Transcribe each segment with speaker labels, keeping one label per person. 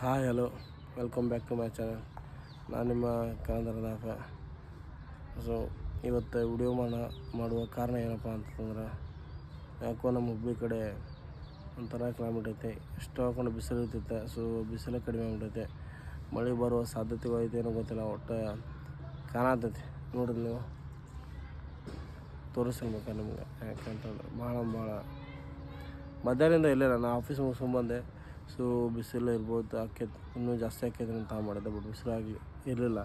Speaker 1: Hi, hello. Welcome back to my channel. ನಾನು ನಿಮ್ಮ ಕಾಂದರದಾಪ so ಇವತ್ತು ವಿಡಿಯೋ ಮಾಡ, ಮಾಡುವ ಕಾರಣ ಏನಪ್ಪ ಅಂತಂದ್ರೆ, ಯಾಕೋ ನಮ್ಮ ಹುಬ್ಬಿ ಕಡೆ ಒಂಥರ ಕ್ಲೈಮೇಟ್ ಐತೆ. ಎಷ್ಟು ಹಾಕೊಂಡು ಬಿಸಿಲು ಇರ್ತೈತೆ. ಸೊ ಬಿಸಿಲು ಕಡಿಮೆ ಆಗ್ಬಿಟ್ಟೈತೆ ಮಳೆ ಬರುವ ಸಾಧ್ಯತೆಗಳು ಐತೆ ಏನೋ ಗೊತ್ತಿಲ್ಲ. ಒಟ್ಟು ಕಾಣತೈತಿ ನೋಡ್ರಿ ನೀವು. ತೋರಿಸ್ಬೇಕು ನಿಮ್ಗೆ? ಯಾಕಂತಂದ್ರೆ ಭಾಳ ಭಾಳ ಮಧ್ಯಾಹ್ನದಿಂದ ಇಲ್ಲೇ ನಾನು ಆಫೀಸ್ ಮುಗಿಸ್ಕೊಂಬಂದೆ ಸೊ ಬಿಸಿಲು ಇರ್ಬೋದು ಆಕೈತೆ ಇನ್ನೂ ಜಾಸ್ತಿ ಆಕೈತೆ ಅಂತ ಮಾಡಿದೆ ಬಟ್ ಬಿಸಿಲಾಗಿ ಇರಲಿಲ್ಲ.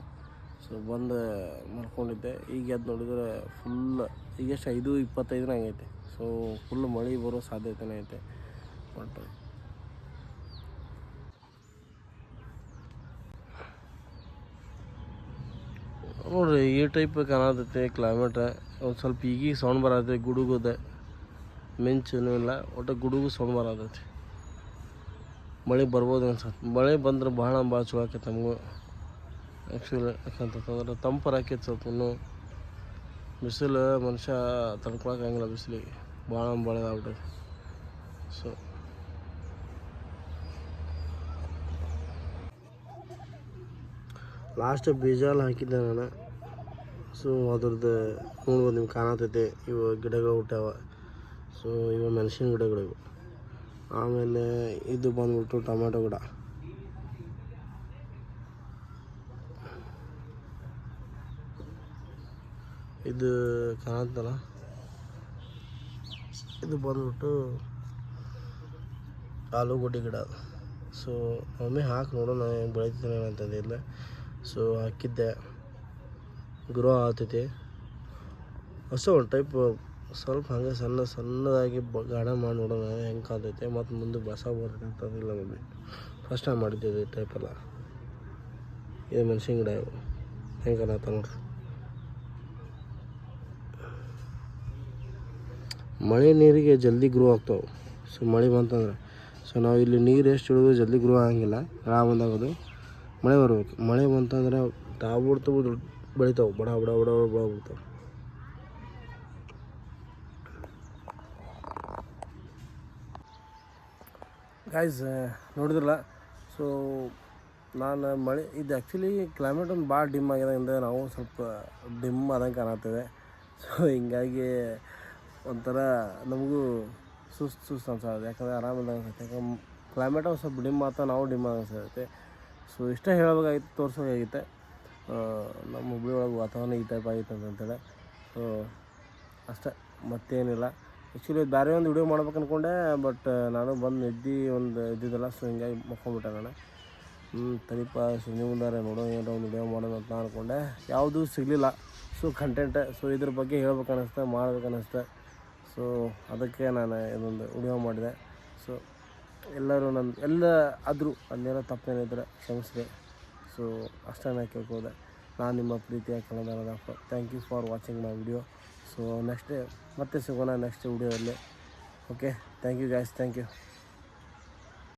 Speaker 1: ಸೊ ಬಂದು ಮಲ್ಕೊಂಡಿದ್ದೆ. ಈಗ ಅದು ನೋಡಿದ್ರೆ ಫುಲ್ ಈಗ ಎಷ್ಟು ಐದು ಇಪ್ಪತ್ತೈದನೇ ಆಗೈತೆ. ಸೊ ಫುಲ್ ಮಳೆ ಬರೋ ಸಾಧ್ಯತೆನೇ ಐತೆ. ಬಟ್ ನೋಡ್ರಿ, ಈ ಟೈಪ್ ಕಾಣತೈತೆ ಕ್ಲೈಮೇಟ್ ಒಂದು ಸ್ವಲ್ಪ ಈಗೀಗ ಸೌಂಡ್ ಬರತ್ತೆ, ಗುಡುಗುದೆ. ಮಿಂಚೂ ಇಲ್ಲ, ಒಟ್ಟು ಗುಡುಗು ಸೌಂಡ್ ಬರತೈತಿ. ಮಳೆ ಬರ್ಬೋದು ಅನ್ಸತ್ತೆ. ಮಳೆ ಬಂದ್ರೆ ಭಾಳ ಭಾಳ ಚಲೋ ಆಕೈತೆ ನಮಗೂ ಆ್ಯಕ್ಚುಲಿ ಯಾಕಂತಂದ್ರೆ ತಂಪರ ಆಕೈತೆ ಸ್ವಲ್ಪ ಇನ್ನೂ. ಬಿಸಿಲು ಮನುಷ್ಯ ತಡ್ಕೊಳಕ್ಕಾಗಿಲ್ಲ ಬಿಸಿಲಿಗೆ. ಭಾಳ ಭಾಳ ಆಗ್ಬಿಟ್ಟೈತೆ ಸೊ ಲಾಸ್ಟ್ ಬೀಜ ಎಲ್ಲ ಹಾಕಿದ್ದೆ ನಾನು. ಸೊ ಅದ್ರದ್ದು ನೋಡ್ಬೋದು ನಿಮ್ಗೆ ಕಾಣತೈತೆ. ಇವು ಗಿಡಗಳು ಹುಟ್ಟಾವ ಸೊ ಇವು ಮೆಣಸಿನ ಗಿಡಗಳು ಇವು ಆಮೇಲೆ ಇದು ಬಂದ್ಬಿಟ್ಟು ಟೊಮೆಟೊ ಗಿಡ. ಇದು ಕಾಣತ್ತಲ್ಲ ಇದು ಬಂದ್ಬಿಟ್ಟು ಆಲೂಗಡ್ಡೆ ಗಿಡ. ಸೊ ಒಮ್ಮೆ ಹಾಕಿ ನೋಡೋಣ ಹೆಂಗೆ ಅಂತ ಅಂತಂದಿಲ್ಲ ಸೊ ಹಾಕಿದ್ದೆ. ಗ್ರೋ ಆಗ್ತೈತಿ. ಹೊಸ ಒಂದು ಟೈಪ್ ಸ್ವಲ್ಪ ಹಂಗೆ ಸಣ್ಣ ಸಣ್ಣದಾಗಿ ಬ ಗಾರ್ಡನ್ ಮಾಡಿ ನೋಡೋಣ ಹೆಂಗೆ ಕಾಣ್ತೈತೆ ಮತ್ತು ಮುಂದೆ ಬಸ ಬರ್ತೈತೆ ಅಂತಂದಿಲ್ಲ ಮಮ್ಮಿ ಫಸ್ಟ್ ಟೈಮ್ ಮಾಡಿದ್ದೆ ಈ ಟೈಪೆಲ್ಲ ಇದು ಮೆಣಸಿನ ಗಿಡ ಇವು ಹೆಂಗೆ ಕಾಣತ್ತ ನೋಡ್ರಿ ಮಳೆ ನೀರಿಗೆ ಜಲ್ದಿ ಗ್ರೋ ಆಗ್ತಾವೆ ಸೊ ಮಳೆ ಬಂತಂದ್ರೆ ಸೊ ನಾವು ಇಲ್ಲಿ ನೀರು ಎಷ್ಟು ಇಳಿದ್ರು ಜಲ್ದಿ ಗ್ರೋ ಆಗಂಗಿಲ್ಲ ರಾ ಬಂದಾಗೋದು ಮಳೆ ಬರ್ಬೇಕು ಮಳೆ ಬಂತಂದ್ರೆ ತಾವು ಬೆಳಿತಾವೆ ಬಡ ಬಡ ಬಡ ಬಡ ಬಿಡ್ತಾವೆ ಗಾಯ್ಸ್ ನೋಡಿದ್ರಲ್ಲ? ಸೊ ನಾನು ಮಳೆ ಇದು ಆ್ಯಕ್ಚುಲಿ ಕ್ಲೈಮೇಟ್ ಒಂದು ಭಾಳ ಡಿಮ್ ಆಗ್ಯದಿಂದ ನಾವು ಸ್ವಲ್ಪ ಡಿಮ್ ಆದಂಗೆ ಕಾಣತ್ತೇವೆ ಸೊ ಹಿಂಗಾಗಿ ಒಂಥರ ನಮಗೂ ಸುಸ್ತು ಸುಸ್ತು ಅನ್ಸತ್ತೆ ಯಾಕಂದರೆ ಆರಾಮದಾಗ ಅನ್ಸುತ್ತೆ ಯಾಕಂದ್ರೆ ಕ್ಲೈಮೇಟ್ ಒಂದು ಸ್ವಲ್ಪ ಡಿಮ್ ಆತ ನಾವು ಡಿಮ್ ಅನ್ಸಿರುತ್ತೆ ಸೊ ಇಷ್ಟೇ ಹೇಳಬೇಕಾಗಿತ್ತು ತೋರಿಸ್ಬೇಕಾಗಿತ್ತೆ. ಆ, ನಮ್ಮ ಹುಬ್ಬಳ್ಳಿ ಒಳಗೆ ವಾತಾವರಣ ಈ ಟೈಪ್ ಆಗಿತ್ತು ಅಂತಂತೇಳಿ. ಸೊ ಅಷ್ಟೇ. ಮತ್ತೇನಿಲ್ಲ. ಆ್ಯಕ್ಚುಲಿ ಬೇರೆ ಒಂದು ವಿಡಿಯೋ ಮಾಡ್ಬೇಕು ಅಂದ್ಕೊಂಡೆ ಬಟ್ ನಾನು ಬಂದು ಎದ್ದು ಒಂದು ಇದ್ದಿದ್ದಲ್ಲ ಸೊ ಹಿಂಗಾಗಿ ಮಕ್ಕೊಂಬಿಟ್ಟೆ ನಾನು. ಹ್ಞೂ ಸೊ ನೀವು ಮುಂದಾರೆ ನೋಡೋ, ಏನೋ ಒಂದು ವಿಡಿಯೋ ಮಾಡೋಣ ಅಂತ ಅಂದ್ಕೊಂಡೆ ಯಾವುದೂ ಸಿಗಲಿಲ್ಲ. ಸೊ ಕಂಟೆಂಟ್ ಸೊ ಇದ್ರ ಬಗ್ಗೆ ಹೇಳ್ಬೇಕು ಅನ್ನಿಸ್ತೆ ಮಾಡ್ಬೇಕು ಅನ್ನಿಸ್ತೆ ಸೊ ಅದಕ್ಕೆ ನಾನು ಇದೊಂದು ವಿಡಿಯೋ ಮಾಡಿದೆ. ಸೊ ಎಲ್ಲರೂ ನನ್ನ ಎಲ್ಲ ಆದರೂ ಅಲ್ಲೇನೋ ತಪ್ಪೇನಿದ್ರೆ ಕ್ಷಮಿಸಿದೆ ಸೊ ಅಷ್ಟೇ ನಾನು ಕೇಳ್ಕೋದೆ ನಾನು ನಿಮ್ಮ ಪ್ರೀತಿಯ Kannada thank you for watching my video so next ಮತ್ತೆ ಸಿಗೋಣ ನೆಕ್ಸ್ಟ್ ವಿಡಿಯೋದಲ್ಲಿ okay thank you guys thank you